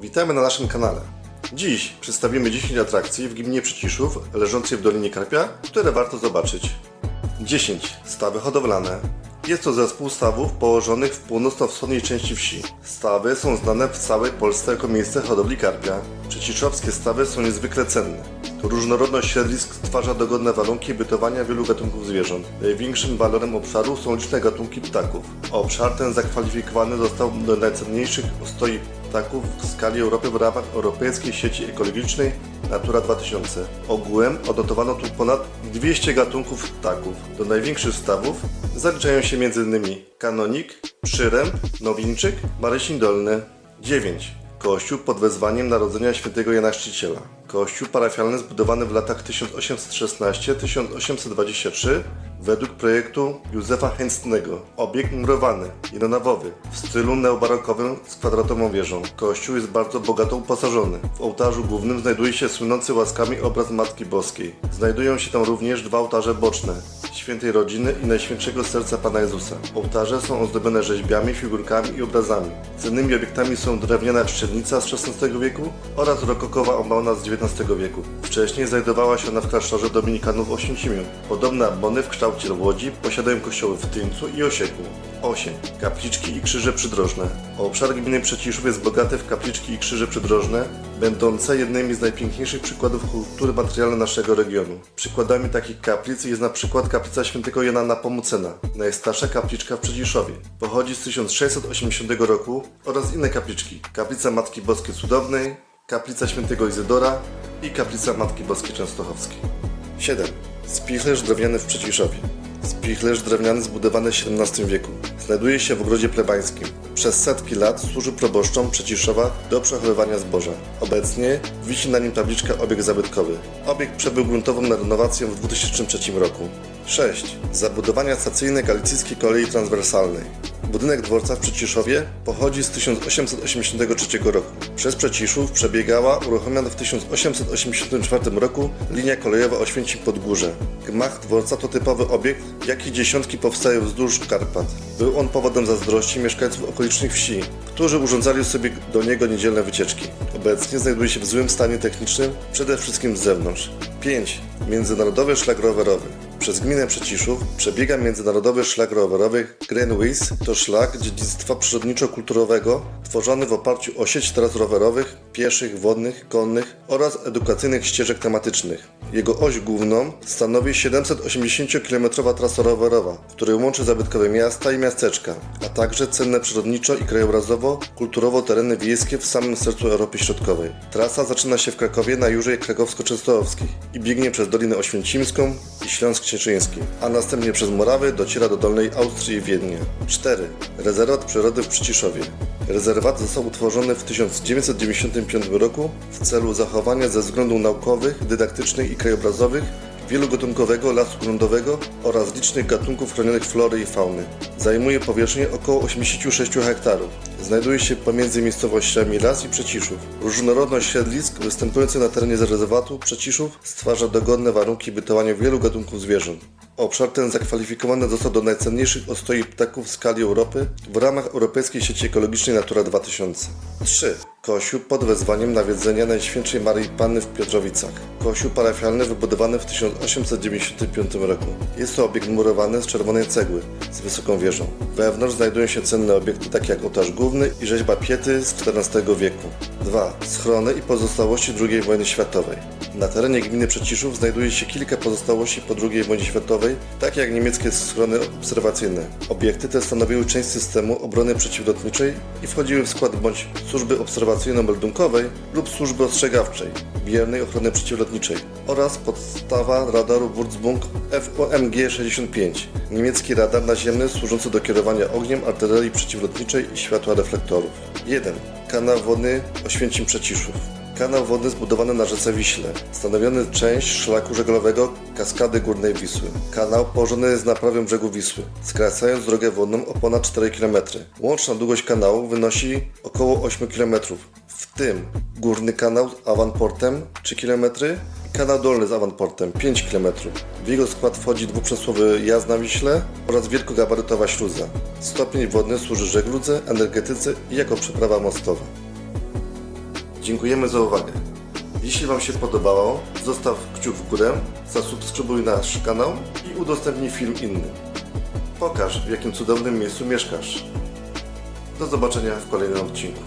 Witamy na naszym kanale. Dziś przedstawimy 10 atrakcji w gminie Przyciszów, leżącej w Dolinie Karpia, które warto zobaczyć. 10. Stawy hodowlane. Jest to zespół stawów położonych w północno-wschodniej części wsi. Stawy są znane w całej Polsce jako miejsce hodowli karpia. Przyciszowskie stawy są niezwykle cenne. Różnorodność siedlisk stwarza dogodne warunki bytowania wielu gatunków zwierząt. Największym walorem obszaru są liczne gatunki ptaków. Obszar ten zakwalifikowany został do najcenniejszych ustoi ptaków w skali Europy w ramach Europejskiej Sieci Ekologicznej Natura 2000. Ogółem odnotowano tu ponad 200 gatunków ptaków. Do największych stawów zaliczają się m.in. kanonik, przyręb, nowinczyk, marysin dolny. 9. Kościół pod wezwaniem Narodzenia Świętego Jana Chrzciciela. Kościół parafialny zbudowany w latach 1816-1823 według projektu Józefa Chęstnego. Obiekt murowany, jednonawowy, w stylu neobarokowym z kwadratową wieżą. Kościół jest bardzo bogato uposażony. W ołtarzu głównym znajduje się słynący łaskami obraz Matki Boskiej. Znajdują się tam również dwa ołtarze boczne, Świętej Rodziny i Najświętszego Serca Pana Jezusa. Ołtarze są ozdobione rzeźbiami, figurkami i obrazami. Cennymi obiektami są drewniana szczelnica z XVI wieku oraz rokokowa ambona z XIX wieku. Wcześniej znajdowała się ona w klasztorze dominikanów w Oświęcimiu. Podobne ambony w kształcie łodzi posiadają kościoły w Tyńcu i Osieku. 8. Kapliczki i krzyże przydrożne. Obszar gminy Przeciszów jest bogaty w kapliczki i krzyże przydrożne, będące jednymi z najpiękniejszych przykładów kultury materialnej naszego regionu. Przykładami takich kaplic jest na przykład kaplica świętego Jana Napomucena, najstarsza kapliczka w Przedziszowie. Pochodzi z 1680 roku oraz inne kapliczki. Kaplica Matki Boskiej Cudownej, kaplica świętego Izydora i kaplica Matki Boskiej Częstochowskiej. 7. Spichlerz drewniany w Przedziszowie. Spichlerz drewniany zbudowany w XVII wieku. Znajduje się w ogrodzie plebańskim. Przez setki lat służył proboszczom Przeciszowa do przechowywania zboża. Obecnie wisi na nim tabliczka obiekt zabytkowy. Obiekt przebył gruntową renowację w 2003 roku. 6. Zabudowania stacyjne Galicyjskiej Kolei Transwersalnej. Budynek dworca w Przyciszowie pochodzi z 1883 roku. Przez Przeciszów przebiegała uruchomiona w 1884 roku linia kolejowa Oświęcim-Podgórze. Gmach dworca to typowy obiekt, jakich dziesiątki powstają wzdłuż Karpat. Był on powodem zazdrości mieszkańców okolicznych wsi, którzy urządzali sobie do niego niedzielne wycieczki. Obecnie znajduje się w złym stanie technicznym, przede wszystkim z zewnątrz. 5. Międzynarodowy szlak rowerowy. Przez gminę Przeciszów przebiega międzynarodowy szlak rowerowy Greenways. To szlak dziedzictwa przyrodniczo-kulturowego tworzony w oparciu o sieć tras rowerowych, pieszych, wodnych, konnych oraz edukacyjnych ścieżek tematycznych. Jego oś główną stanowi 780-km trasa rowerowa, która łączy zabytkowe miasta i miasteczka, a także cenne przyrodniczo i krajobrazowo, kulturowo tereny wiejskie w samym sercu Europy Środkowej. Trasa zaczyna się w Krakowie na Jurze Krakowsko-Częstochowskiej i biegnie przez Dolinę Oświęcimską i Śląsk A następnie przez Morawy dociera do Dolnej Austrii i Wiednia. 4. Rezerwat przyrody w Przyciszowie. Rezerwat został utworzony w 1995 roku w celu zachowania ze względów naukowych, dydaktycznych i krajobrazowych wielogatunkowego lasu gruntowego oraz licznych gatunków chronionych flory i fauny. Zajmuje powierzchnię około 86 hektarów. Znajduje się pomiędzy miejscowościami Las i Przeciszów. Różnorodność siedlisk występujących na terenie rezerwatu Przeciszów stwarza dogodne warunki bytowania wielu gatunków zwierząt. Obszar ten zakwalifikowany został do najcenniejszych ostoi ptaków w skali Europy w ramach Europejskiej Sieci Ekologicznej Natura 2000. 3. Kościół pod wezwaniem nawiedzenia Najświętszej Maryi Panny w Piotrowicach. Kościół parafialny wybudowany w 1895 roku. Jest to obiekt murowany z czerwonej cegły, z wysoką wieżą. Wewnątrz znajdują się cenne obiekty takie jak ołtarz główny i rzeźba piety z XIV wieku. 2. Schrony i pozostałości II wojny światowej. Na terenie gminy Przeciszów znajduje się kilka pozostałości po II wojnie światowej, takie jak niemieckie schrony obserwacyjne. Obiekty te stanowiły część systemu obrony przeciwlotniczej i wchodziły w skład bądź służby obserwacyjno-meldunkowej lub służby ostrzegawczej, biernej ochrony przeciwlotniczej oraz podstawa radaru Wurzbung FOMG-65, niemiecki radar naziemny służący do kierowania ogniem artylerii przeciwlotniczej i światła reflektorów. 1. Kanał wodny Oświęcim Przeciszów. Kanał wodny zbudowany na rzece Wiśle, stanowiony część szlaku żeglowego Kaskady Górnej Wisły. Kanał położony jest na prawym brzegu Wisły, skracając drogę wodną o ponad 4 km. Łączna długość kanału wynosi około 8 km, w tym górny kanał z awanportem 3 km kanał dolny z awanportem 5 km. W jego skład wchodzi dwuprzesłowy jazd na Wiśle oraz wielkogabarytowa śluza. Stopień wodny służy żegludze, energetyce i jako przeprawa mostowa. Dziękujemy za uwagę. Jeśli Wam się podobało, zostaw kciuk w górę, zasubskrybuj nasz kanał i udostępnij film innym. Pokaż, w jakim cudownym miejscu mieszkasz. Do zobaczenia w kolejnym odcinku.